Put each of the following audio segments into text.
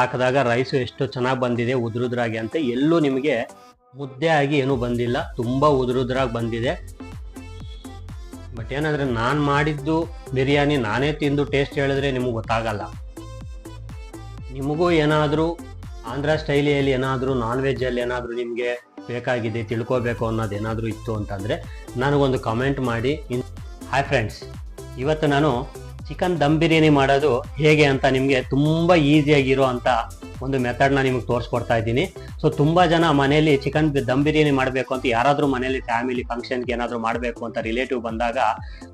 ಹಾಕಿದಾಗ ರೈಸು ಎಷ್ಟು ಚೆನ್ನಾಗಿ ಬಂದಿದೆ, ಉದುರುದ್ರಾಗಿ ಅಂತ ಎಲ್ಲೂ ನಿಮಗೆ ಮುದ್ದೆ ಆಗಿ ಏನೂ ಬಂದಿಲ್ಲ. ತುಂಬ ಉದುರುದ್ರಾಗಿ ಬಂದಿದೆ. ಬಟ್ ಏನಂದ್ರೆ ನಾನು ಮಾಡಿದ್ದು ಬಿರಿಯಾನಿ ನಾನೇ ತಿಂದು ಟೇಸ್ಟ್ ಹೇಳಿದ್ರೆ ನಿಮಗೆ ಗೊತ್ತಾಗಲ್ಲ. ನಿಮಗೂ ಏನಾದರೂ ಆಂಧ್ರ ಸ್ಟೈಲಿಯಲ್ಲಿ ಏನಾದರೂ ನಾನ್ ವೆಜ್ಜಲ್ಲಿ ಏನಾದರೂ ನಿಮಗೆ ಬೇಕಾಗಿದೆ, ತಿಳ್ಕೋಬೇಕು ಅನ್ನೋದು ಏನಾದರೂ ಇತ್ತು ಅಂತಂದರೆ ನನಗೊಂದು ಕಮೆಂಟ್ ಮಾಡಿ. ಹಾಯ್ ಫ್ರೆಂಡ್ಸ್ ಇವತ್ತು ನಾನು ಚಿಕನ್ ದಮ್ ಬಿರಿಯಾನಿ ಮಾಡೋದು ಹೇಗೆ ಅಂತ ನಿಮಗೆ ತುಂಬ ಈಸಿಯಾಗಿರೋ ಅಂತ ಒಂದು ಮೆಥಡ್ನ ನಿಮಗೆ ತೋರಿಸ್ಕೊಡ್ತಾ ಇದ್ದೀನಿ. ಸೊ ತುಂಬ ಜನ ಮನೆಯಲ್ಲಿ ಚಿಕನ್ ದಮ್ ಬಿರಿಯಾನಿ ಮಾಡಬೇಕು ಅಂತ ಯಾರಾದರೂ ಮನೆಯಲ್ಲಿ ಫ್ಯಾಮಿಲಿ ಫಂಕ್ಷನ್ಗೆ ಏನಾದರೂ ಮಾಡಬೇಕು ಅಂತ ರಿಲೇಟಿವ್ ಬಂದಾಗ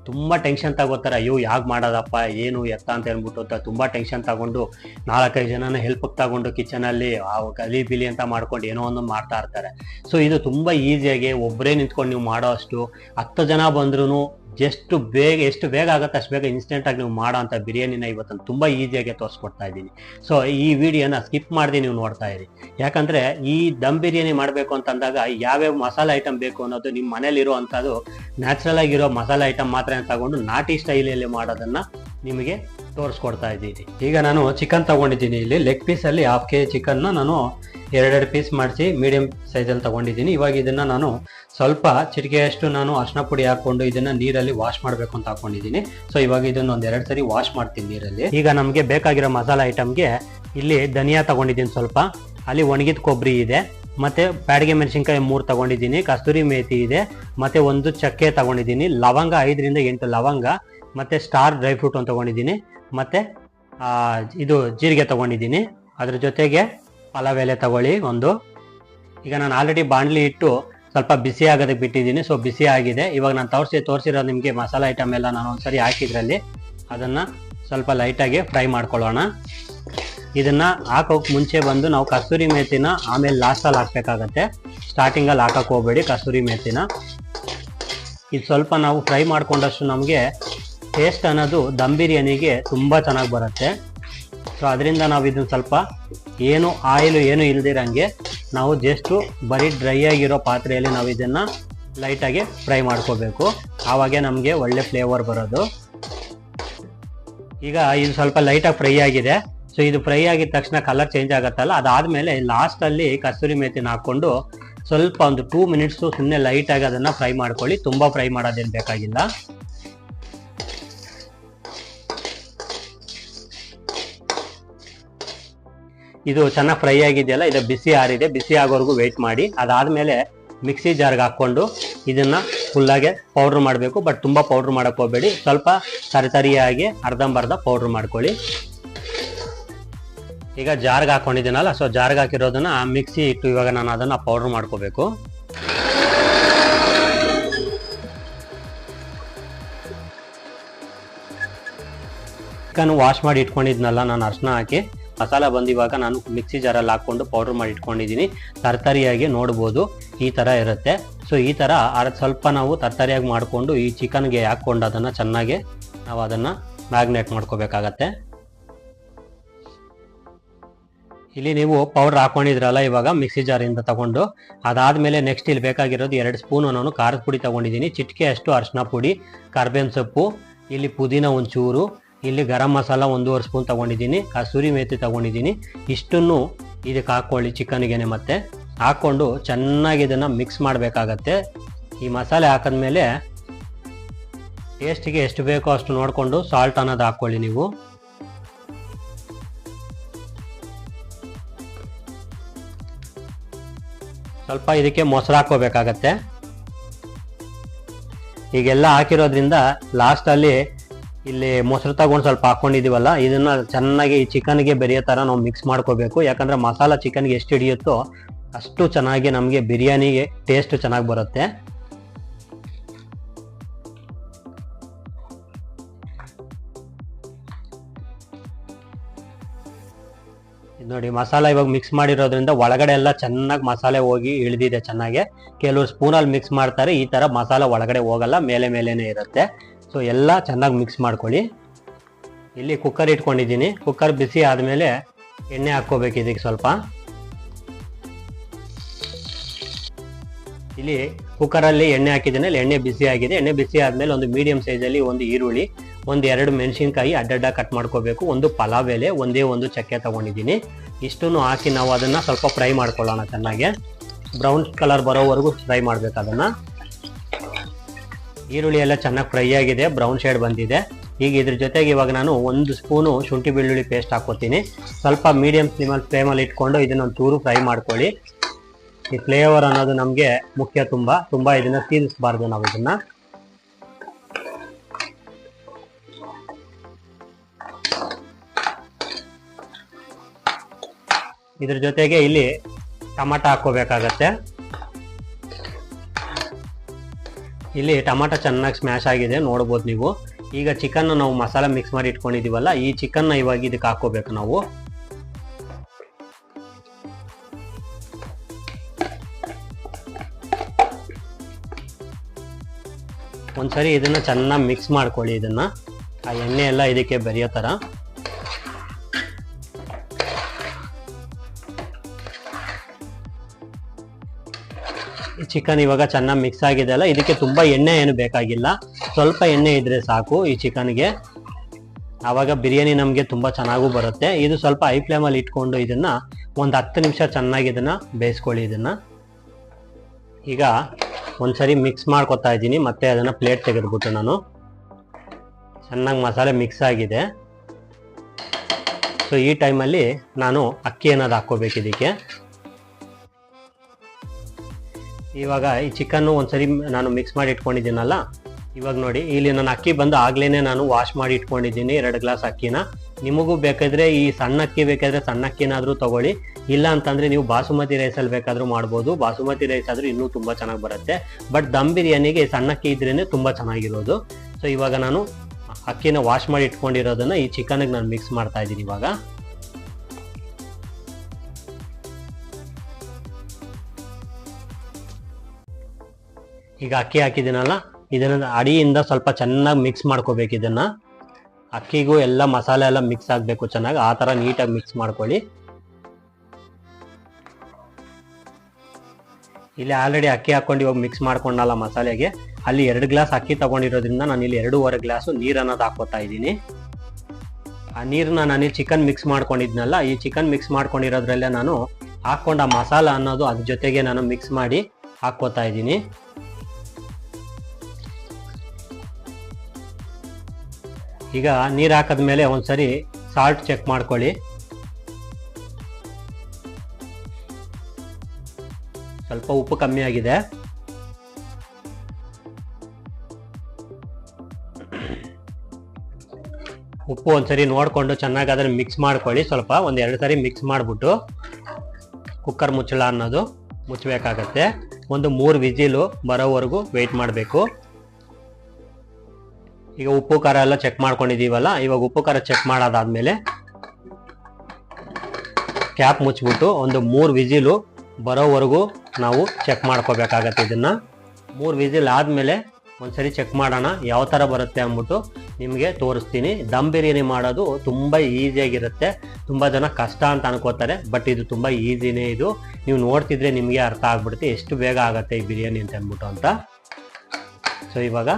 ತುಂಬ ಟೆನ್ಷನ್ ತಗೋತಾರೆ. ಅಯ್ಯೋ ಯಾಕೆ ಮಾಡೋದಪ್ಪ? ಏನು ಎತ್ತ ಅಂತ ಹೇಳ್ಬಿಟ್ಟು ಅಂತ ತುಂಬ ಟೆನ್ಷನ್ ತಗೊಂಡು ನಾಲ್ಕೈದು ಜನನ ಹೆಲ್ಪ್ ತಗೊಂಡು ಕಿಚನಲ್ಲಿ ಗಲಿ ಬಿಲಿ ಅಂತ ಮಾಡ್ಕೊಂಡು ಏನೋ ಒಂದು ಮಾಡ್ತಾ ಇರ್ತಾರೆ. ಸೊ ಇದು ತುಂಬ ಈಸಿಯಾಗಿ ಒಬ್ಬರೇ ನಿಂತ್ಕೊಂಡು ನೀವು ಮಾಡೋ ಅಷ್ಟು ಹತ್ತು ಜನ ಬಂದ್ರೂ ಎಷ್ಟು ಬೇಗ ಎಷ್ಟು ಬೇಗ ಆಗುತ್ತೆ ಅಷ್ಟು ಬೇಗ ಇನ್ಸ್ಟೆಂಟಾಗಿ ನೀವು ಮಾಡೋ ಅಂಥ ಬಿರಿಯಾನಿನ ಇವತ್ತು ತುಂಬ ಈಸಿಯಾಗಿ ತೋರಿಸ್ಕೊಡ್ತಾ ಇದ್ದೀನಿ. ಸೊ ಈ ವಿಡಿಯೋನ ಸ್ಕಿಪ್ ಮಾಡದೆ ನೀವು ನೋಡ್ತಾ ಇರಿ. ಯಾಕಂದ್ರೆ ಈ ದಮ್ ಬಿರಿಯಾನಿ ಮಾಡಬೇಕು ಅಂತಂದಾಗ ಯಾವ್ಯಾವ ಮಸಾಲೆ ಐಟಮ್ ಬೇಕು ಅನ್ನೋದು ನಿಮ್ಮ ಮನೇಲಿರೋ ಅಂಥದ್ದು ನ್ಯಾಚುರಲ್ ಆಗಿರೋ ಮಸಾಲೆ ಐಟಮ್ ಮಾತ್ರ ತಗೊಂಡು ನಾಟಿ ಸ್ಟೈಲಲ್ಲಿ ಮಾಡೋದನ್ನ ನಿಮಗೆ ತೋರಿಸ್ಕೊಡ್ತಾ ಇದ್ದೀನಿ. ಈಗ ನಾನು ಚಿಕನ್ ತಗೊಂಡಿದ್ದೀನಿ ಇಲ್ಲಿ. ಲೆಗ್ ಪೀಸಲ್ಲಿ ಹಾಫ್ ಕೆ ಜಿ ಚಿಕನ್ನ ನಾನು ಎರಡೆರಡು ಪೀಸ್ ಮಾಡಿಸಿ ಮೀಡಿಯಂ ಸೈಜಲ್ಲಿ ತಗೊಂಡಿದ್ದೀನಿ. ಇವಾಗ ಇದನ್ನು ನಾನು ಸ್ವಲ್ಪ ಚಿಟಿಕೆಯಷ್ಟು ನಾನು ಅರ್ಶಿನ ಪುಡಿ ಹಾಕೊಂಡು ಇದನ್ನು ನೀರಲ್ಲಿ ವಾಶ್ ಮಾಡಬೇಕು ಅಂತ ಹಾಕೊಂಡಿದ್ದೀನಿ. ಸೊ ಇವಾಗ ಇದನ್ನು ಒಂದು ಎರಡು ಸರಿ ವಾಶ್ ಮಾಡ್ತೀನಿ ನೀರಲ್ಲಿ. ಈಗ ನಮಗೆ ಬೇಕಾಗಿರೋ ಮಸಾಲೆ ಐಟಮ್ಗೆ ಇಲ್ಲಿ ಧನಿಯಾ ತಗೊಂಡಿದ್ದೀನಿ ಸ್ವಲ್ಪ. ಅಲ್ಲಿ ಒಣಗಿದ ಕೊಬ್ಬರಿ ಇದೆ. ಮತ್ತು ಬ್ಯಾಡಿಗೆ ಮೆಣಸಿನ್ಕಾಯಿ ಮೂರು ತಗೊಂಡಿದ್ದೀನಿ. ಕಸ್ತೂರಿ ಮೇಥಿ ಇದೆ. ಮತ್ತು ಒಂದು ಚಕ್ಕೆ ತಗೊಂಡಿದ್ದೀನಿ. ಲವಂಗ ಐದರಿಂದ ಎಂಟು ಲವಂಗ. ಮತ್ತು ಸ್ಟಾರ್ ಡ್ರೈ ಫ್ರೂಟ್ ಅಂತ ತಗೊಂಡಿದ್ದೀನಿ. ಮತ್ತು ಇದು ಜೀರಿಗೆ ತೊಗೊಂಡಿದ್ದೀನಿ. ಅದ್ರ ಜೊತೆಗೆ ಪಲಾವ್ ಎಲೆ ತಗೊಳ್ಳಿ ಒಂದು. ಈಗ ನಾನು ಆಲ್ರೆಡಿ ಬಾಣಲಿ ಇಟ್ಟು ಸ್ವಲ್ಪ ಬಿಸಿ ಆಗೋದಕ್ಕೆ ಬಿಟ್ಟಿದ್ದೀನಿ. ಸೊ ಬಿಸಿ ಆಗಿದೆ. ಇವಾಗ ನಾನು ತೋರಿಸಿ, ತೋರಿಸಿರೋ ನಿಮಗೆ ಮಸಾಲೆ ಐಟಮ್ ಎಲ್ಲ ನಾನು ಒಂದ್ಸರಿ ಹಾಕಿದ್ರಲ್ಲಿ ಅದನ್ನು ಸ್ವಲ್ಪ ಲೈಟಾಗಿ ಫ್ರೈ ಮಾಡ್ಕೊಳ್ಳೋಣ. ಇದನ್ನು ಹಾಕೋಕೆ ಮುಂಚೆ ಬಂದು ನಾವು ಕಸ್ತೂರಿ ಮೇತಿನ ಆಮೇಲೆ ಲಾಸ್ಟಲ್ಲಿ ಹಾಕ್ಬೇಕಾಗತ್ತೆ. ಸ್ಟಾರ್ಟಿಂಗಲ್ಲಿ ಹಾಕೋಕೆ ಹೋಗ್ಬೇಡಿ ಕಸ್ತೂರಿ ಮೇತಿನ. ಇದು ಸ್ವಲ್ಪ ನಾವು ಫ್ರೈ ಮಾಡ್ಕೊಂಡಷ್ಟು ನಮಗೆ ಟೇಸ್ಟ್ ಅನ್ನೋದು ದಮ್ ಬಿರಿಯಾನಿಗೆ ತುಂಬ ಚೆನ್ನಾಗಿ ಬರುತ್ತೆ. ಸೊ ಅದರಿಂದ ನಾವು ಇದನ್ನು ಸ್ವಲ್ಪ ಏನು ಆಯಿಲು ಏನು ಇಲ್ದಿರಂಗೆ ನಾವು ಜಸ್ಟು ಬರೀ ಡ್ರೈ ಆಗಿರೋ ಪಾತ್ರೆಯಲ್ಲಿ ನಾವು ಇದನ್ನು ಲೈಟಾಗಿ ಫ್ರೈ ಮಾಡ್ಕೋಬೇಕು. ಆವಾಗೆ ನಮಗೆ ಒಳ್ಳೆ ಫ್ಲೇವರ್ ಬರೋದು. ಈಗ ಇದು ಸ್ವಲ್ಪ ಲೈಟಾಗಿ ಫ್ರೈ ಆಗಿದೆ. ಸೊ ಇದು ಫ್ರೈ ಆಗಿದ ತಕ್ಷಣ ಕಲರ್ ಚೇಂಜ್ ಆಗುತ್ತಲ್ಲ? ಅದಾದಮೇಲೆ ಲಾಸ್ಟಲ್ಲಿ ಕಸ್ತೂರಿ ಮೇಥಿನ ಹಾಕ್ಕೊಂಡು ಸ್ವಲ್ಪ ಒಂದು ಟೂ ಮಿನಿಟ್ಸು ಸುಮ್ಮನೆ ಲೈಟಾಗಿ ಅದನ್ನು ಫ್ರೈ ಮಾಡ್ಕೊಳ್ಳಿ. ತುಂಬ ಫ್ರೈ ಮಾಡೋದೇನು ಬೇಕಾಗಿಲ್ಲ. ಇದು ಚೆನ್ನಾಗಿ ಫ್ರೈ ಆಗಿದೆಯಲ್ಲ, ಇದು ಬಿಸಿ ಆರಿದೆ, ಬಿಸಿ ಆಗೋವರೆಗೂ ವೆಯ್ಟ್ ಮಾಡಿ, ಅದಾದಮೇಲೆ ಮಿಕ್ಸಿ ಜಾರ್ಗೆ ಹಾಕ್ಕೊಂಡು ಇದನ್ನ ಫುಲ್ಲಾಗೆ ಪೌಡ್ರ್ ಮಾಡಬೇಕು ಬಟ್ ತುಂಬ ಪೌಡ್ರ್ ಮಾಡಕ್ಕೆ ಹೋಗಬೇಡಿ. ಸ್ವಲ್ಪ ತರಿತರಿಯಾಗಿ ಅರ್ಧಂಬರ್ಧ ಪೌಡ್ರ್ ಮಾಡ್ಕೊಳ್ಳಿ. ಈಗ ಜಾರ್ಗೆ ಹಾಕೊಂಡಿದ್ದೀನಲ್ಲ ಸೊ ಜಾರ್ಗೆ ಹಾಕಿರೋದನ್ನ ಮಿಕ್ಸಿ ಇಟ್ಟು ಇವಾಗ ನಾನು ಅದನ್ನ ಪೌಡ್ರ್ ಮಾಡ್ಕೋಬೇಕು. ಚಿಕನ್ ವಾಶ್ ಮಾಡಿ ಇಟ್ಕೊಂಡಿದ್ನಲ್ಲ, ನಾನು ಅರ್ಶನ ಹಾಕಿ. ಮಸಾಲ ಬಂದಿವಾಗ ನಾನು ಮಿಕ್ಸಿ ಜಾರಲ್ಲಿ ಹಾಕ್ಕೊಂಡು ಪೌಡರ್ ಮಾಡಿ ಇಟ್ಕೊಂಡಿದ್ದೀನಿ. ತರ್ತರಿಯಾಗಿ ನೋಡ್ಬೋದು, ಈ ಥರ ಇರುತ್ತೆ. ಸೊ ಈ ಥರ ಸ್ವಲ್ಪ ನಾವು ತರ್ತರಿಯಾಗಿ ಮಾಡಿಕೊಂಡು ಈ ಚಿಕನ್ಗೆ ಹಾಕ್ಕೊಂಡು ಅದನ್ನು ಚೆನ್ನಾಗಿ ನಾವು ಅದನ್ನು ಮ್ಯಾಗ್ನೇಟ್ ಮಾಡ್ಕೋಬೇಕಾಗತ್ತೆ. ಇಲ್ಲಿ ನೀವು ಪೌಡರ್ ಹಾಕೊಂಡಿದ್ರಲ್ಲ, ಇವಾಗ ಮಿಕ್ಸಿ ಜಾರಿಂದ ತಗೊಂಡು, ಅದಾದ್ಮೇಲೆ ನೆಕ್ಸ್ಟ್ ಇಲ್ಲಿ ಬೇಕಾಗಿರೋದು ಎರಡು ಸ್ಪೂನು ನಾನು ಖಾರದ ಪುಡಿ ತಗೊಂಡಿದ್ದೀನಿ. ಚಿಟಿಕೆ ಅಷ್ಟು ಅರಿಶಿನ ಪುಡಿ, ಕರ್ಬೇವಿನ ಸೊಪ್ಪು, ಇಲ್ಲಿ ಪುದೀನ ಒಂಚೂರು ಇಲ್ಲಿ ಗರಂ ಮಸಾಲ ಒಂದೂವರೆ ಸ್ಪೂನ್ ತಗೊಂಡಿದ್ದೀನಿ, ಕಸೂರಿ ಮೇಥಿ ತಗೊಂಡಿದ್ದೀನಿ. ಇಷ್ಟನ್ನು ಇದಕ್ಕೆ ಹಾಕ್ಕೊಳ್ಳಿ ಚಿಕನ್ಗೆನೆ ಮತ್ತೆ. ಹಾಕ್ಕೊಂಡು ಚೆನ್ನಾಗಿ ಇದನ್ನು ಮಿಕ್ಸ್ ಮಾಡಬೇಕಾಗತ್ತೆ. ಈ ಮಸಾಲೆ ಹಾಕಿದ್ಮೇಲೆ ಟೇಸ್ಟಿಗೆ ಎಷ್ಟು ಬೇಕೋ ಅಷ್ಟು ನೋಡಿಕೊಂಡು ಸಾಲ್ಟ್ ಅನ್ನೋದು ಹಾಕ್ಕೊಳ್ಳಿ ನೀವು. ಸ್ವಲ್ಪ ಇದಕ್ಕೆ ಮೊಸರು ಹಾಕೋಬೇಕಾಗತ್ತೆ ಈಗೆಲ್ಲ ಹಾಕಿರೋದ್ರಿಂದ ಲಾಸ್ಟಲ್ಲಿ ಇಲ್ಲಿ ಮೊಸರು ತಗೊಂಡು ಸ್ವಲ್ಪ ಹಾಕೊಂಡಿದೀವಲ್ಲ, ಇದನ್ನ ಚೆನ್ನಾಗಿ ಚಿಕನ್ಗೆ ಬೆರೆಯೋ ಥರ ನಾವು ಮಿಕ್ಸ್ ಮಾಡ್ಕೋಬೇಕು. ಯಾಕಂದ್ರೆ ಮಸಾಲ ಚಿಕನ್ಗೆ ಎಷ್ಟು ಹಿಡಿಯುತ್ತೋ ಅಷ್ಟು ಚೆನ್ನಾಗಿ ನಮಗೆ ಬಿರಿಯಾನಿಗೆ ಟೇಸ್ಟ್ ಚೆನ್ನಾಗಿ ಬರುತ್ತೆ. ನೋಡಿ, ಮಸಾಲ ಇವಾಗ ಮಿಕ್ಸ್ ಮಾಡಿರೋದ್ರಿಂದ ಒಳಗಡೆ ಎಲ್ಲ ಚೆನ್ನಾಗಿ ಮಸಾಲೆ ಹೋಗಿ ಇಳಿದಿದೆ ಚೆನ್ನಾಗಿ. ಕೆಲವರು ಸ್ಪೂನಲ್ಲಿ ಮಿಕ್ಸ್ ಮಾಡ್ತಾರೆ, ಈ ತರ ಮಸಾಲ ಒಳಗಡೆ ಹೋಗಲ್ಲ, ಮೇಲೆ ಮೇಲೇನೆ ಇರುತ್ತೆ. ಸೊ ಎಲ್ಲ ಚೆನ್ನಾಗಿ ಮಿಕ್ಸ್ ಮಾಡ್ಕೊಳ್ಳಿ. ಇಲ್ಲಿ ಕುಕ್ಕರ್ ಇಟ್ಕೊಂಡಿದ್ದೀನಿ. ಕುಕ್ಕರ್ ಬಿಸಿ ಆದಮೇಲೆ ಎಣ್ಣೆ ಹಾಕ್ಕೋಬೇಕು ಇದಕ್ಕೆ ಸ್ವಲ್ಪ. ಇಲ್ಲಿ ಕುಕ್ಕರಲ್ಲಿ ಎಣ್ಣೆ ಹಾಕಿದ್ದೀನಿ. ಎಣ್ಣೆ ಬಿಸಿ ಆಗಿದೆ. ಎಣ್ಣೆ ಬಿಸಿ ಆದಮೇಲೆ ಒಂದು ಮೀಡಿಯಂ ಸೈಜಲ್ಲಿ ಒಂದು ಈರುಳ್ಳಿ, ಒಂದು ಎರಡು ಮೆಣಸಿನ್ಕಾಯಿ ಅಡ್ಡಡ್ಡ ಕಟ್ ಮಾಡ್ಕೋಬೇಕು. ಒಂದು ಪಲಾವ್ ಎಲೆ, ಒಂದೇ ಒಂದು ಚಕ್ಕೆ ತಗೊಂಡಿದ್ದೀನಿ. ಇಷ್ಟನ್ನು ಹಾಕಿ ನಾವು ಅದನ್ನು ಸ್ವಲ್ಪ ಫ್ರೈ ಮಾಡ್ಕೊಳ್ಳೋಣ ಚೆನ್ನಾಗಿ. ಬ್ರೌನ್ ಕಲರ್ ಬರೋವರೆಗೂ ಫ್ರೈ ಮಾಡಬೇಕು ಅದನ್ನು. ಈರುಳ್ಳಿ ಎಲ್ಲ ಚೆನ್ನಾಗಿ ಫ್ರೈ ಆಗಿದೆ ಬ್ರೌನ್ ಶೇಡ್ ಬಂದಿದೆ. ಈಗ ಇದ್ರ ಜೊತೆಗೆ ಇವಾಗ ನಾನು ಒಂದು ಸ್ಪೂನು ಶುಂಠಿ ಬೆಳ್ಳುಳ್ಳಿ ಪೇಸ್ಟ್ ಹಾಕೋತೀನಿ ಸ್ವಲ್ಪ ಮೀಡಿಯಂ ಫ್ಲೇಮಲ್ಲಿ ಫ್ಲೇಮಲ್ಲಿ ಇಟ್ಕೊಂಡು ಇದನ್ನ ಒಂದು ಚೂರು ಫ್ರೈ ಮಾಡ್ಕೊಳ್ಳಿ. ಈ ಫ್ಲೇವರ್ ಅನ್ನೋದು ನಮಗೆ ಮುಖ್ಯ ತುಂಬ. ತುಂಬ ಇದನ್ನು ತೀರಿಸಬಾರ್ದು ನಾವು ಇದನ್ನು. ಇದ್ರ ಜೊತೆಗೆ ಇಲ್ಲಿ ಟಮಾಟ ಹಾಕೋಬೇಕಾಗತ್ತೆ ಇಲ್ಲಿ ಟೊಮಾಟೊ ಚೆನ್ನಾಗಿ ಸ್ಮ್ಯಾಶ್ ಆಗಿದೆ, ನೋಡ್ಬೋದು ನೀವು. ಈಗ ಚಿಕನ್ ನಾವು ಮಸಾಲ ಮಿಕ್ಸ್ ಮಾಡಿ ಇಟ್ಕೊಂಡಿದೀವಲ್ಲ ಈ ಚಿಕನ್ನ ಇವಾಗ ಇದಕ್ಕೆ ಹಾಕೋಬೇಕು ನಾವು. ಒಂದ್ಸರಿ ಇದನ್ನ ಚೆನ್ನಾಗಿ ಮಿಕ್ಸ್ ಮಾಡ್ಕೊಳ್ಳಿ ಇದನ್ನ. ಆ ಎಣ್ಣೆ ಎಲ್ಲ ಇದಕ್ಕೆ ಬೆರೆಯೋ ಥರ ಚಿಕನ್ ಇವಾಗ ಚೆನ್ನಾಗಿ ಮಿಕ್ಸ್ ಆಗಿದೆ ಅಲ್ಲ, ಇದಕ್ಕೆ ತುಂಬಾ ಎಣ್ಣೆ ಏನು ಬೇಕಾಗಿಲ್ಲ. ಸ್ವಲ್ಪ ಎಣ್ಣೆ ಇದ್ರೆ ಸಾಕು ಈ ಚಿಕನ್ಗೆ. ಆವಾಗ ಬಿರಿಯಾನಿ ನಮಗೆ ತುಂಬಾ ಚೆನ್ನಾಗೂ ಬರುತ್ತೆ. ಇದು ಸ್ವಲ್ಪ ಐ ಫ್ಲೇಮಲ್ಲಿ ಇಟ್ಕೊಂಡು ಇದನ್ನ ಒಂದು ಹತ್ತು ನಿಮಿಷ ಚೆನ್ನಾಗಿ ಇದನ್ನ ಬೇಯಿಸ್ಕೊಳ್ಳಿ ಇದನ್ನ. ಈಗ ಒಂದ್ಸರಿ ಮಿಕ್ಸ್ ಮಾಡ್ಕೊತಾ ಇದ್ದೀನಿ, ಮತ್ತೆ ಅದನ್ನ ಪ್ಲೇಟ್ ತೆಗೆದುಬಿಟ್ಟು ನಾನು. ಚೆನ್ನಾಗಿ ಮಸಾಲೆ ಮಿಕ್ಸ್ ಆಗಿದೆ. ಸೊ ಈ ಟೈಮಲ್ಲಿ ನಾನು ಅಕ್ಕಿ ಅನ್ನೋದು ಹಾಕ್ಕೋಬೇಕು ಇದಕ್ಕೆ. ಇವಾಗ ಈ ಚಿಕನ್ನು ಒಂದ್ಸರಿ ನಾನು ಮಿಕ್ಸ್ ಮಾಡಿ ಇಟ್ಕೊಂಡಿದ್ದೀನಲ್ಲ, ಇವಾಗ ನೋಡಿ, ಇಲ್ಲಿ ನಾನು ಅಕ್ಕಿ ಬಂದು ಆಗ್ಲೇನೆ ನಾನು ವಾಶ್ ಮಾಡಿ ಇಟ್ಕೊಂಡಿದ್ದೀನಿ, ಎರಡು ಗ್ಲಾಸ್ ಅಕ್ಕಿನ. ನಿಮಗೂ ಬೇಕಾದ್ರೆ ಈ ಸಣ್ಣ ಅಕ್ಕಿ ಬೇಕಾದ್ರೆ ಸಣ್ಣ ಅಕ್ಕಿನಾದ್ರೂ ತಗೊಳ್ಳಿ, ಇಲ್ಲ ಅಂತಂದ್ರೆ ನೀವು ಬಾಸುಮತಿ ರೈಸಲ್ಲಿ ಬೇಕಾದ್ರೂ ಮಾಡ್ಬೋದು. ಬಾಸುಮತಿ ರೈಸ್ ಆದ್ರೂ ಇನ್ನೂ ತುಂಬಾ ಚೆನ್ನಾಗಿ ಬರುತ್ತೆ. ಬಟ್ ದಮ್ ಬಿರಿಯಾನಿಗೆ ಸಣ್ಣ ಅಕ್ಕಿ ಇದ್ರೇನೆ ತುಂಬಾ ಚೆನ್ನಾಗಿರೋದು. ಸೊ ಇವಾಗ ನಾನು ಅಕ್ಕಿನ ವಾಶ್ ಮಾಡಿ ಇಟ್ಕೊಂಡಿರೋದನ್ನ ಈ ಚಿಕನ್ಗೆ ನಾನು ಮಿಕ್ಸ್ ಮಾಡ್ತಾ ಇದ್ದೀನಿ ಇವಾಗ. ಈಗ ಅಕ್ಕಿ ಹಾಕಿದ್ದೀನಲ್ಲ, ಇದನ್ನ ಅಡಿಯಿಂದ ಸ್ವಲ್ಪ ಚೆನ್ನಾಗಿ ಮಿಕ್ಸ್ ಮಾಡ್ಕೋಬೇಕು ಇದನ್ನ. ಅಕ್ಕಿಗೂ ಎಲ್ಲ ಮಸಾಲೆ ಎಲ್ಲ ಮಿಕ್ಸ್ ಆಗಬೇಕು ಚೆನ್ನಾಗಿ, ಆ ಥರ ನೀಟಾಗಿ ಮಿಕ್ಸ್ ಮಾಡ್ಕೊಳ್ಳಿ. ಇಲ್ಲಿ ಆಲ್ರೆಡಿ ಅಕ್ಕಿ ಹಾಕೊಂಡು ಇವಾಗ ಮಿಕ್ಸ್ ಮಾಡ್ಕೊಂಡಲ್ಲ ಮಸಾಲೆಗೆ. ಅಲ್ಲಿ ಎರಡು ಗ್ಲಾಸ್ ಅಕ್ಕಿ ತಗೊಂಡಿರೋದ್ರಿಂದ ನಾನು ಇಲ್ಲಿ ಎರಡೂವರೆ ಗ್ಲಾಸು ನೀರು ಅನ್ನೋದು ಹಾಕೋತಾ ಇದ್ದೀನಿ. ಆ ನೀರನ್ನ ನಾನು ಚಿಕನ್ ಮಿಕ್ಸ್ ಮಾಡ್ಕೊಂಡಿದ್ನಲ್ಲ, ಈ ಚಿಕನ್ ಮಿಕ್ಸ್ ಮಾಡ್ಕೊಂಡಿರೋದ್ರಲ್ಲೇ ನಾನು ಹಾಕ್ಕೊಂಡ ಮಸಾಲ ಅನ್ನೋದು ಅದ್ರ ಜೊತೆಗೆ ನಾನು ಮಿಕ್ಸ್ ಮಾಡಿ ಹಾಕೋತಾ ಇದ್ದೀನಿ. ಈಗ ನೀರು ಹಾಕದ್ಮೇಲೆ ಒಂದ್ಸರಿ ಸಾಲ್ಟ್ ಚೆಕ್ ಮಾಡ್ಕೊಳ್ಳಿ. ಸ್ವಲ್ಪ ಉಪ್ಪು ಕಮ್ಮಿ ಆಗಿದೆ. ಉಪ್ಪು ಒಂದ್ಸರಿ ನೋಡಿಕೊಂಡು ಚೆನ್ನಾಗಿ ಅದನ್ನು ಮಿಕ್ಸ್ ಮಾಡ್ಕೊಳ್ಳಿ. ಸ್ವಲ್ಪ ಒಂದು ಎರಡು ಸರಿ ಮಿಕ್ಸ್ ಮಾಡಿಬಿಟ್ಟು ಕುಕ್ಕರ್ ಮುಚ್ಚಳ ಅನ್ನೋದು ಮುಚ್ಚಬೇಕಾಗತ್ತೆ. ಒಂದು ಮೂರು ವಿಜಿಲು ಬರೋವರೆಗೂ ವೆಯ್ಟ್ ಮಾಡಬೇಕು. ಈಗ ಉಪ್ಪು, ಖಾರ ಎಲ್ಲ ಚೆಕ್ ಮಾಡ್ಕೊಂಡಿದೀವಲ್ಲ ಇವಾಗ ಉಪ್ಪು, ಖಾರ ಚೆಕ್ ಮಾಡೋದಾದ್ಮೇಲೆ ಕ್ಯಾಪ್ ಮುಚ್ಚಿಬಿಟ್ಟು ಒಂದು ಮೂರು ವಿಜಿಲು ಬರೋವರೆಗೂ ನಾವು ಚೆಕ್ ಮಾಡ್ಕೋಬೇಕಾಗತ್ತೆ ಇದನ್ನ. ಮೂರು ವಿಜಿಲ್ ಆದಮೇಲೆ ಒಂದ್ಸರಿ ಚೆಕ್ ಮಾಡೋಣ, ಯಾವ ಥರ ಬರುತ್ತೆ ಅಂದ್ಬಿಟ್ಟು ನಿಮಗೆ ತೋರಿಸ್ತೀನಿ. ದಮ್ ಬಿರಿಯಾನಿ ಮಾಡೋದು ತುಂಬ ಈಸಿಯಾಗಿರುತ್ತೆ ತುಂಬ ಜನ ಕಷ್ಟ ಅಂತ ಅನ್ಕೋತಾರೆ ಬಟ್ ಇದು ತುಂಬ ಈಸಿನೇ ಇದು. ನೀವು ನೋಡ್ತಿದ್ರೆ ನಿಮಗೆ ಅರ್ಥ ಆಗ್ಬಿಡುತ್ತೆ, ಎಷ್ಟು ಬೇಗ ಆಗುತ್ತೆ ಈ ಬಿರಿಯಾನಿ ಅಂತ ಅಂದ್ಬಿಟ್ಟು ಅಂತ. ಸೊ ಇವಾಗ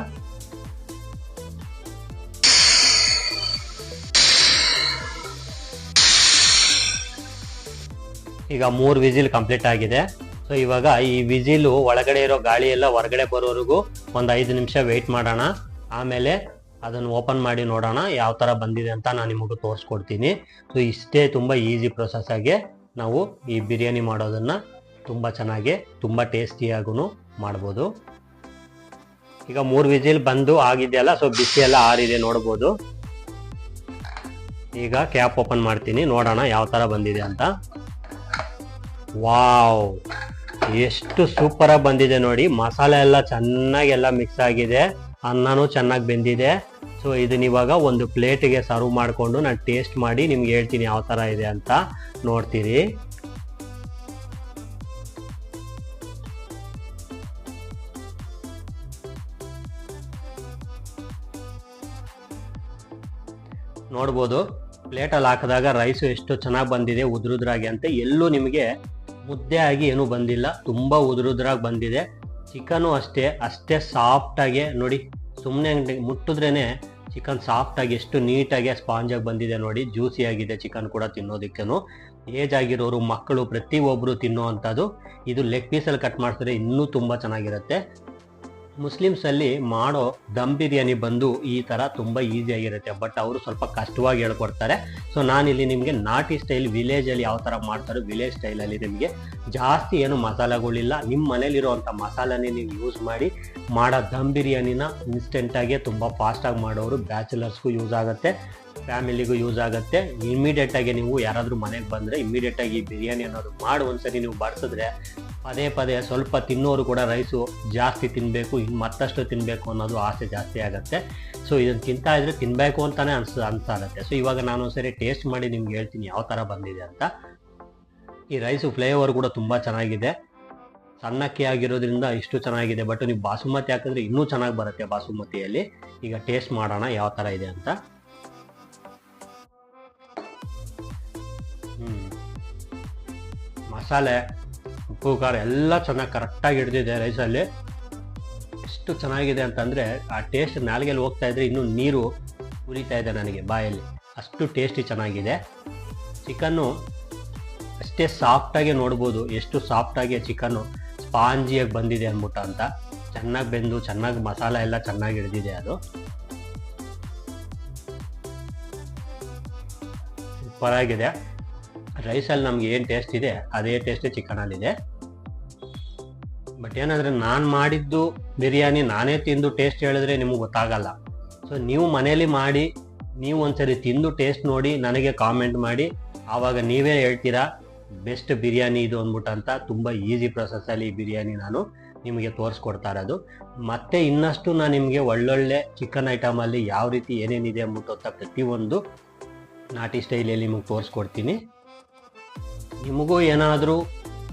ಈಗ ಮೂರು ವಿಜಿಲ್ ಕಂಪ್ಲೀಟ್ ಆಗಿದೆ. ಸೊ ಇವಾಗ ಈ ವಿಜಿಲು ಒಳಗಡೆ ಇರೋ ಗಾಳಿ ಎಲ್ಲ ಹೊರಗಡೆ ಬರೋವರೆಗೂ ಒಂದು ಐದು ನಿಮಿಷ ವೆಯ್ಟ್ ಮಾಡೋಣ. ಆಮೇಲೆ ಅದನ್ನು ಓಪನ್ ಮಾಡಿ ನೋಡೋಣ ಯಾವ ಥರ ಬಂದಿದೆ ಅಂತ ನಾನು ನಿಮಗೆ ತೋರಿಸ್ಕೊಡ್ತೀನಿ. ಸೊ ಇಷ್ಟೇ ತುಂಬ ಈಸಿ ಪ್ರೊಸೆಸ್ ಆಗಿ ನಾವು ಈ ಬಿರಿಯಾನಿ ಮಾಡೋದನ್ನು ತುಂಬ ಚೆನ್ನಾಗಿ, ತುಂಬ ಟೇಸ್ಟಿಯಾಗೂ ಮಾಡ್ಬೋದು. ಈಗ ಮೂರು ವಿಜಿಲ್ ಬಂದು ಆಗಿದೆಯಲ್ಲ ಸೊ ಬಿಸಿ ಎಲ್ಲ ಆರಿದೆ ನೋಡ್ಬೋದು. ಈಗ ಕ್ಯಾಪ್ ಓಪನ್ ಮಾಡ್ತೀನಿ, ನೋಡೋಣ ಯಾವ ಥರ ಬಂದಿದೆ ಅಂತ. ವಾವ್. ಎಷ್ಟು ಸೂಪರ್ ಆಗಿ ಬಂದಿದೆ ನೋಡಿ. ಮಸಾಲೆ ಎಲ್ಲ ಚೆನ್ನಾಗಿ ಎಲ್ಲ ಮಿಕ್ಸ್ ಆಗಿದೆ. ಅನ್ನನೂ ಚೆನ್ನಾಗಿ ಬೆಂದಿದೆ. ಸೊ ಇದನ್ನ ಇವಾಗ ಒಂದು ಪ್ಲೇಟಿಗೆ ಸರ್ವ್ ಮಾಡಿಕೊಂಡು ನಾನು ಟೇಸ್ಟ್ ಮಾಡಿ ನಿಮ್ಗೆ ಹೇಳ್ತೀನಿ ಯಾವ ಥರ ಇದೆ ಅಂತ ನೋಡ್ತೀರಿ. ನೋಡ್ಬೋದು. ಪ್ಲೇಟಲ್ಲಿ ಹಾಕಿದಾಗ ರೈಸು ಎಷ್ಟು ಚೆನ್ನಾಗಿ ಬಂದಿದೆ, ಉದ್ರುದ್ರಾಗಿ ಅಂತ ಎಲ್ಲೂ ನಿಮಗೆ ಮುದ್ದೆ ಆಗಿ ಏನೂ ಬಂದಿಲ್ಲ. ತುಂಬ ಉದುರುದ್ರಾಗಿ ಬಂದಿದೆ. ಚಿಕನು ಅಷ್ಟೇ ಅಷ್ಟೇ ಸಾಫ್ಟಾಗೆ ನೋಡಿ ಸುಮ್ಮನೆ ಮುಟ್ಟಿದ್ರೇನೆ ಚಿಕನ್ ಸಾಫ್ಟಾಗಿ ಎಷ್ಟು ನೀಟಾಗಿ ಸ್ಪಾಂಜಾಗಿ ಬಂದಿದೆ ನೋಡಿ, ಜ್ಯೂಸಿ ಆಗಿದೆ ಚಿಕನ್ ಕೂಡ ತಿನ್ನೋದಕ್ಕೂ ಏಜ್ ಆಗಿರೋರು, ಮಕ್ಕಳು ಪ್ರತಿಯೊಬ್ಬರು ತಿನ್ನೋ ಅಂಥದ್ದು ಇದು ಲೆಗ್ ಪೀಸಲ್ಲಿ ಕಟ್ ಮಾಡಿಸಿದ್ರೆ ಇನ್ನೂ ತುಂಬ ಚೆನ್ನಾಗಿರುತ್ತೆ. ಮುಸ್ಲಿಮ್ಸಲ್ಲಿ ಮಾಡೋ ದಮ್ ಬಿರಿಯಾನಿ ಬಂದು ಈ ಥರ ತುಂಬ ಈಸಿಯಾಗಿರುತ್ತೆ ಬಟ್ ಅವರು ಸ್ವಲ್ಪ ಕಷ್ಟವಾಗಿ ಹೇಳ್ಕೊಡ್ತಾರೆ. ಸೊ ನಾನಿಲ್ಲಿ ನಿಮಗೆ ನಾಟಿ ಸ್ಟೈಲ್ ವಿಲೇಜಲ್ಲಿ ಯಾವ ಥರ ಮಾಡ್ತಾರೋ ವಿಲೇಜ್ ಸ್ಟೈಲಲ್ಲಿ ನಿಮಗೆ ಜಾಸ್ತಿ ಏನು ಮಸಾಲೆಗಳಿಲ್ಲ. ನಿಮ್ಮ ಮನೇಲಿರುವಂಥ ಮಸಾಲನೇ ನೀವು ಯೂಸ್ ಮಾಡಿ ಮಾಡೋ ದಮ್ ಬಿರಿಯಾನಿನ ಇನ್ಸ್ಟೆಂಟಾಗಿ ತುಂಬ ಫಾಸ್ಟಾಗಿ ಮಾಡೋರು ಬ್ಯಾಚುಲರ್ಸ್ಗೂ ಯೂಸ್ ಆಗುತ್ತೆ. ಫ್ಯಾಮಿಲಿಗೂ ಯೂಸ್ ಆಗುತ್ತೆ. ಇಮ್ಮಿಡಿಯೇಟಾಗಿ ನೀವು ಯಾರಾದರೂ ಮನೆಗೆ ಬಂದರೆ ಇಮಿಡಿಯೇಟಾಗಿ ಬಿರಿಯಾನಿ ಅನ್ನೋದು ಮಾಡಿ. ಒಂದ್ಸರಿ ನೀವು ಬಡಿಸಿದ್ರೆ ಪದೇ ಪದೇ ಸ್ವಲ್ಪ ತಿನ್ನೋರು ಕೂಡ ರೈಸು ಜಾಸ್ತಿ ತಿನ್ನಬೇಕು ಇನ್ನು ಮತ್ತಷ್ಟು ತಿನ್ನಬೇಕು ಅನ್ನೋದು ಆಸೆ ಜಾಸ್ತಿ ಆಗುತ್ತೆ. ಸೊ ಇದನ್ನು ತಿಂತಾ ಇದ್ರೆ ತಿನ್ನಬೇಕು ಅಂತಲೇ ಅನ್ಸ ಅನ್ಸಾಗುತ್ತೆ ಸೊ ಇವಾಗ ನಾನು ಒಂದ್ಸರಿ ಟೇಸ್ಟ್ ಮಾಡಿ ನಿಮ್ಗೆ ಹೇಳ್ತೀನಿ ಯಾವ ಥರ ಬಂದಿದೆ ಅಂತ. ಈ ರೈಸು ಫ್ಲೇವರ್ ಕೂಡ ತುಂಬ ಚೆನ್ನಾಗಿದೆ. ಸಣ್ಣಕ್ಕೆ ಆಗಿರೋದ್ರಿಂದ ಇಷ್ಟು ಚೆನ್ನಾಗಿದೆ, ಬಟ್ ನೀವು ಬಾಸುಮತಿ ಹಾಕಿದ್ರೆ ಇನ್ನೂ ಚೆನ್ನಾಗಿ ಬರುತ್ತೆ ಬಾಸುಮತಿಯಲ್ಲಿ. ಈಗ ಟೇಸ್ಟ್ ಮಾಡೋಣ ಯಾವ ಥರ ಇದೆ ಅಂತ. ಮಸಾಲೆ, ಉಪ್ಪು, ಖಾರ ಎಲ್ಲ ಚೆನ್ನಾಗಿ ಕರೆಕ್ಟಾಗಿ ಹಿಡ್ದಿದೆ ರೈಸಲ್ಲಿ. ಎಷ್ಟು ಚೆನ್ನಾಗಿದೆ ಅಂತಂದರೆ ಆ ಟೇಸ್ಟ್ ನಾಲ್ಗೆಲ್ಲಿ ಹೋಗ್ತಾ ಇದ್ರೆ ಇನ್ನೂ ನೀರು ಉರಿತಾ ಇದೆ ನನಗೆ ಬಾಯಲ್ಲಿ. ಅಷ್ಟು ಟೇಸ್ಟಿ ಚೆನ್ನಾಗಿದೆ. ಚಿಕನ್ನು ಅಷ್ಟೇ ಸಾಫ್ಟಾಗಿ ನೋಡ್ಬೋದು. ಎಷ್ಟು ಸಾಫ್ಟಾಗಿ ಚಿಕನ್ನು ಸ್ಪಾಂಜಿಯಾಗಿ ಬಂದಿದೆ ಅಂದ್ಬಿಟ್ಟು ಅಂತ. ಚೆನ್ನಾಗಿ ಬೆಂದು, ಚೆನ್ನಾಗಿ ಮಸಾಲ ಎಲ್ಲ ಚೆನ್ನಾಗಿ ಹಿಡಿದಿದೆ ಅದು. ಸೂಪರ್ ಆಗಿದೆ. ರೈಸಲ್ಲಿ ನಮ್ಗೆ ಏನು ಟೇಸ್ಟ್ ಇದೆ, ಅದೇ ಟೇಸ್ಟ್ ಚಿಕನಲ್ಲಿದೆ ಬಟ್ ಏನಂದ್ರೆ ನಾನು ಮಾಡಿದ್ದು ಬಿರಿಯಾನಿ ನಾನೇ ತಿಂದು ಟೇಸ್ಟ್ ಹೇಳಿದ್ರೆ ನಿಮಗೆ ಗೊತ್ತಾಗಲ್ಲ. ಸೊ ನೀವು ಮನೇಲಿ ಮಾಡಿ, ನೀವು ಒಂದ್ಸರಿ ತಿಂದು ಟೇಸ್ಟ್ ನೋಡಿ, ನನಗೆ ಕಾಮೆಂಟ್ ಮಾಡಿ, ಆವಾಗ ನೀವೇ ಹೇಳ್ತೀರಾ, ಬೆಸ್ಟ್ ಬಿರಿಯಾನಿ ಇದು ಅಂದ್ಬಿಟ್ಟು ಅಂತ ತುಂಬ ಈಸಿ ಪ್ರೊಸೆಸ್ಸಲ್ಲಿ ಈ ಬಿರಿಯಾನಿ ನಾನು ನಿಮಗೆ ತೋರಿಸ್ಕೊಡ್ತಾ ಇರೋದು. ಮತ್ತೆ ಇನ್ನಷ್ಟು ನಾನು ನಿಮಗೆ ಒಳ್ಳೊಳ್ಳೆ ಚಿಕನ್ ಐಟಮಲ್ಲಿ ಯಾವ ರೀತಿ ಏನೇನಿದೆ ಅಂದ್ಬಿಟ್ಟು ಅಂತ ಪ್ರತಿಯೊಂದು ನಾಟಿ ಸ್ಟೈಲಲ್ಲಿ ನಿಮಗೆ ತೋರಿಸ್ಕೊಡ್ತೀನಿ. ನಿಮಗೂ ಏನಾದರೂ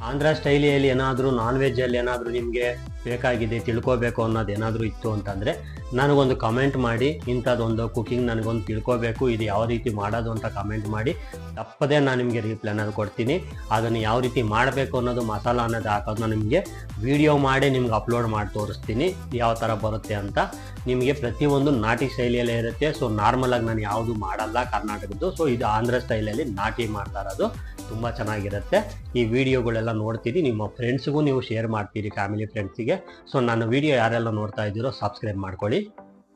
ಆಂಧ್ರ ಸ್ಟೈಲಿಯಲ್ಲಿ ಏನಾದರೂ ನಾನ್ ವೆಜ್ಜಲ್ಲಿ ಏನಾದರೂ ನಿಮಗೆ ಬೇಕಾಗಿದೆ ತಿಳ್ಕೊಬೇಕು ಅನ್ನೋದು ಏನಾದರೂ ಇತ್ತು ಅಂತಂದರೆ ನನಗೊಂದು ಕಮೆಂಟ್ ಮಾಡಿ, ಇಂಥದ್ದೊಂದು ಕುಕಿಂಗ್ ನನಗೊಂದು ತಿಳ್ಕೊಬೇಕು, ಇದು ಯಾವ ರೀತಿ ಮಾಡೋದು ಅಂತ ಕಮೆಂಟ್ ಮಾಡಿ, ತಪ್ಪದೇ ನಾನು ನಿಮಗೆ ರಿಪ್ಲೈ ಅನ್ನೋದು ಕೊಡ್ತೀನಿ. ಅದನ್ನು ಯಾವ ರೀತಿ ಮಾಡಬೇಕು ಅನ್ನೋದು ಮಸಾಲ ಅನ್ನೋದು ಹಾಕೋದನ್ನ ನಿಮಗೆ ವಿಡಿಯೋ ಮಾಡಿ ನಿಮ್ಗೆ ಅಪ್ಲೋಡ್ ಮಾಡಿ ತೋರಿಸ್ತೀನಿ ಯಾವ ಥರ ಬರುತ್ತೆ ಅಂತ. ನಿಮಗೆ ಪ್ರತಿಯೊಂದು ನಾಟಿ ಶೈಲಿಯಲ್ಲೇ ಇರುತ್ತೆ ಸೊ ನಾರ್ಮಲಾಗಿ ನಾನು ಯಾವುದು ಮಾಡಲ್ಲ ಕರ್ನಾಟಕದ್ದು ಸೊ ಇದು ಆಂಧ್ರ ಸ್ಟೈಲಲ್ಲಿ ನಾಟಿ ಮಾಡ್ತಾ ಇರೋದು, ತುಂಬ ಚೆನ್ನಾಗಿರುತ್ತೆ. ಈ ವಿಡಿಯೋಗಳೆಲ್ಲ ನೋಡ್ತೀನಿ, ನಿಮ್ಮ ಫ್ರೆಂಡ್ಸ್ಗೂ ನೀವು ಶೇರ್ ಮಾಡ್ತೀರಿ ಫ್ಯಾಮಿಲಿ ಫ್ರೆಂಡ್ಸಿಗೆ ಸೊ ನಾನು ವಿಡಿಯೋ ಯಾರೆಲ್ಲ ನೋಡ್ತಾ ಇದ್ದೀರೋ ಸಬ್ಸ್ಕ್ರೈಬ್ ಮಾಡ್ಕೊಳ್ಳಿ.